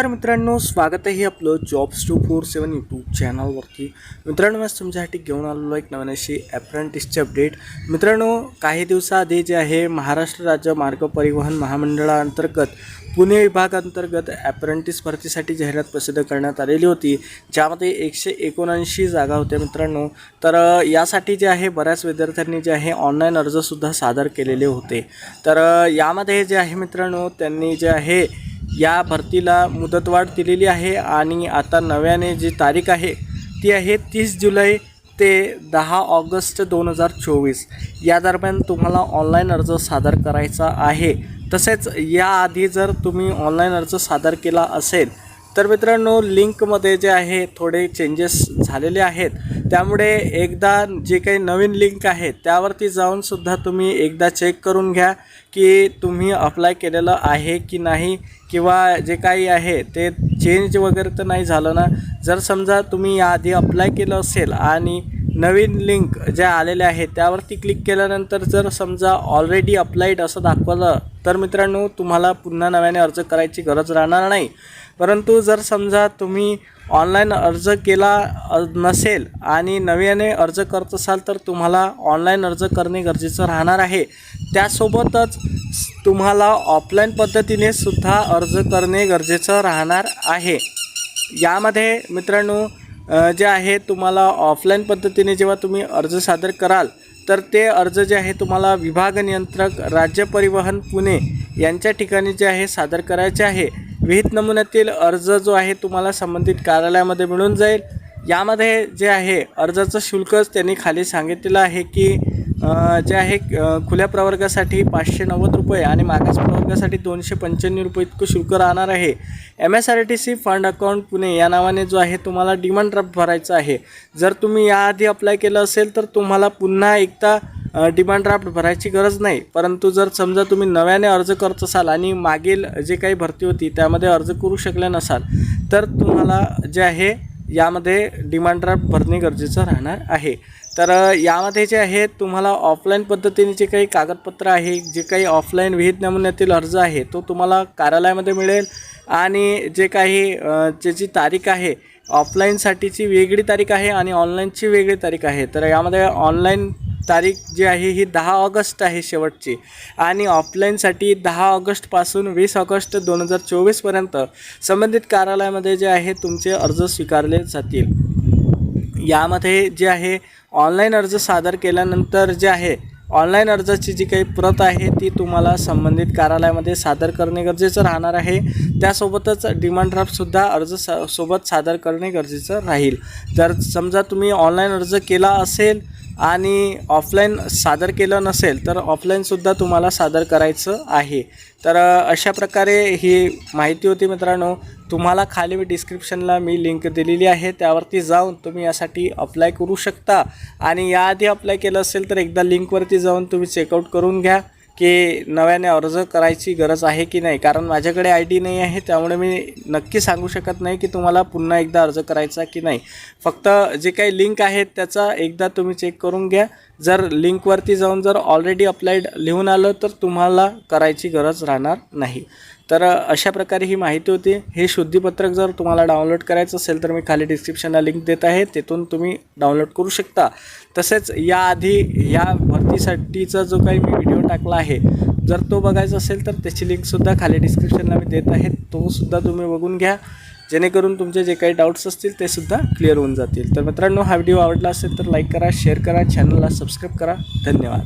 नमस्कार मित्रांनो स्वागत आहे आपलं jobs two four seven YouTube चॅनलवरती मित्रांनो मी आज तुमच्यासाठी घेऊन आलेलो एक नवीन अशी ॲप्रेंटिसचे अपडेट मित्रांनो काही दिवसाआधी जे आहे महाराष्ट्र राज्य मार्ग परिवहन महामंडळाअंतर्गत पुणे विभागांतर्गत ॲप्रेंटिस भरतीसाठी जाहिरात प्रसिद्ध करण्यात आलेली होती. ज्यामध्ये एकशे एकोणऐंशी जागा होत्या मित्रांनो. तर यासाठी जे आहे बऱ्याच विद्यार्थ्यांनी जे आहे ऑनलाईन अर्जसुद्धा सादर केलेले होते. तर यामध्ये जे आहे मित्रांनो त्यांनी जे आहे या भरतीला मुदतवाढ दिलेली आहे आणि आता नव्याने जी तारीख आहे ती आहे तीस जुलै ते दहा ऑगस्ट दोन हजार चोवीस. या दरम्यान तुम्हाला ऑनलाईन अर्ज सादर करायचा आहे. तसेच याआधी जर तुम्ही ऑनलाईन अर्ज सादर केला असेल तर मित्रांनो लिंकमध्ये जे आहे थोडे चेंजेस झालेले आहेत. त्यामुळे एकदा जे काही नवीन लिंक आहे त्यावरती जाऊनसुद्धा तुम्ही एकदा चेक करून घ्या की तुम्ही अप्लाय केलेलं आहे की नाही किंवा जे काही आहे ते चेंज वगैरे तर नाही झालं ना. जर समजा तुम्ही याआधी अप्लाय केलं असेल आणि नवीन लिंक ज्या आलेल्या आहेत त्यावरती क्लिक केल्यानंतर जर समजा ऑलरेडी अप्लाईड असं दाखवलं तर मित्रांनो तुम्हाला पुन्हा नव्याने अर्ज करायची गरज राहणार नाही. परंतु जर समजा तुम्ही ऑनलाईन अर्ज केला नसेल आणि नव्याने अर्ज करत असाल तर तुम्हाला ऑनलाईन अर्ज करणे गरजेचं राहणार आहे. त्यासोबतच तुम्हाला ऑफलाईन पद्धतीने सुद्धा अर्ज करणे गरजेचं राहणार आहे. यामध्ये मित्रांनो जे आहे तुम्हाला ऑफलाईन पद्धतीने जेव्हा तुम्ही अर्ज सादर कराल तर ते अर्ज जे आहे तुम्हाला विभाग नियंत्रक राज्य परिवहन पुणे यांच्या ठिकाणी जे आहे सादर करायचे आहे. विहित नमुन्यातील अर्ज जो आहे तुम्हाला संबंधित कार्यालयामध्ये मिळून जाईल. यामध्ये जे आहे अर्जाचं शुल्कच त्यांनी खाली सांगितलेलं आहे की जे आहे खुल्या प्रवर्गासाठी पाचशे नव्वद रुपये आणि मागास प्रवर्गासाठी दोनशे पंच्याण्णव रुपये इतकं शुल्क राहणार आहे. M S R T C fund account Pune या नावाने जो आहे तुम्हाला डिमांड ड्राफ्ट भरायचा आहे. जर तुम्ही याआधी अप्लाय केलं असेल तर तुम्हाला पुन्हा एकदा डिमांड ड्राफ्ट भरायची गरज नाही. परंतु जर समजा तुम्ही नव्याने अर्ज करत असाल आणि मागील जे काही भरती होती त्यामध्ये अर्ज करू शकले नसाल तर तुम्हाला जे आहे यामध्ये डिमांड ड्राफ्ट भरणे गरजेचं राहणार आहे. तर यामध्ये जे आहे तुम्हाला ऑफलाईन पद्धतीने जे काही कागदपत्र आहे जे काही ऑफलाईन विहित नमुन्यातील अर्ज आहे तो तुम्हाला कार्यालयामध्ये मिळेल आणि जे काही ज्याची तारीख आहे ऑफलाईनसाठीची वेगळी तारीख आहे आणि ऑनलाईनची वेगळी तारीख आहे. तर यामध्ये ऑनलाईन तारीख जी आहे ही दहा ऑगस्ट आहे शेवटची. आणि ऑफलाईनसाठी दहा ऑगस्टपासून वीस ऑगस्ट दोन हजार चोवीसपर्यंत संबंधित कार्यालयामध्ये जे आहे तुमचे अर्ज स्वीकारले जातील. यामध्ये जे आहे ऑनलाईन अर्ज सादर केल्यानंतर जे आहे ऑनलाईन अर्जाची जी काही प्रत आहे ती तुम्हाला संबंधित कार्यालयामध्ये सादर करणे गरजेचं राहणार आहे. त्यासोबतच डिमांड ड्राफ्टसुद्धा अर्ज सा सोबत सादर करणे गरजेचं राहील. जर समजा तुम्ही ऑनलाईन अर्ज केला असेल आणि ऑफलाईन सादर केलं नसेल तर ऑफलाईनसुद्धा तुम्हाला सादर करायचं आहे. तर अशा प्रकारे ही माहिती होती मित्रांनो. तुम्हाला खाली मी डिस्क्रिप्शनला मी लिंक दिलेली आहे. त्यावरती जाऊन तुम्ही यासाठी अप्लाय करू शकता. आणि याआधी अप्लाय केलं असेल तर एकदा लिंकवरती जाऊन तुम्ही चेकआउट करून घ्या. की नव्याने अर्ज करायची गरज आहे की नाही? कारण माझ्याकडे आय डी नाही आहे त्यामुळे मी नक्की सांगू शकत नाही की तुम्हाला पुन्हा एकदा अर्ज करायचा की नाही. फक्त जे काही लिंक आहेत त्याचा एकदा तुम्ही चेक करून घ्या. जर लिंकवरती जाऊन जर ऑलरेडी अप्लाईड लिहून आलं तर तुम्हाला करायची गरज राहणार नाही. तर अशा प्रकारे ही माहिती होती. हे शुद्धीपत्रक जर तुम्हाला डाउनलोड करायचं असेल तर मी खाली डिस्क्रिप्शनला लिंक देत आहे. तिथून तुम्ही डाउनलोड करू शकता. तसेच याआधी या भरतीसाठीचा जो काही मी व्हिडिओ टाकला आहे जर तो बघायचा असेल तर त्याची लिंकसुद्धा खाली डिस्क्रिप्शनला मी देत आहे. तोसुद्धा तुम्ही बघून घ्या. जेणेकरून तुमचे जे काही डाऊट्स असतील ते सुद्धा क्लिअर होऊन जातील. तर मित्रांनो हा व्हिडिओ आवडला असेल तर लाईक करा शेअर करा चॅनलला सबस्क्राईब करा. धन्यवाद.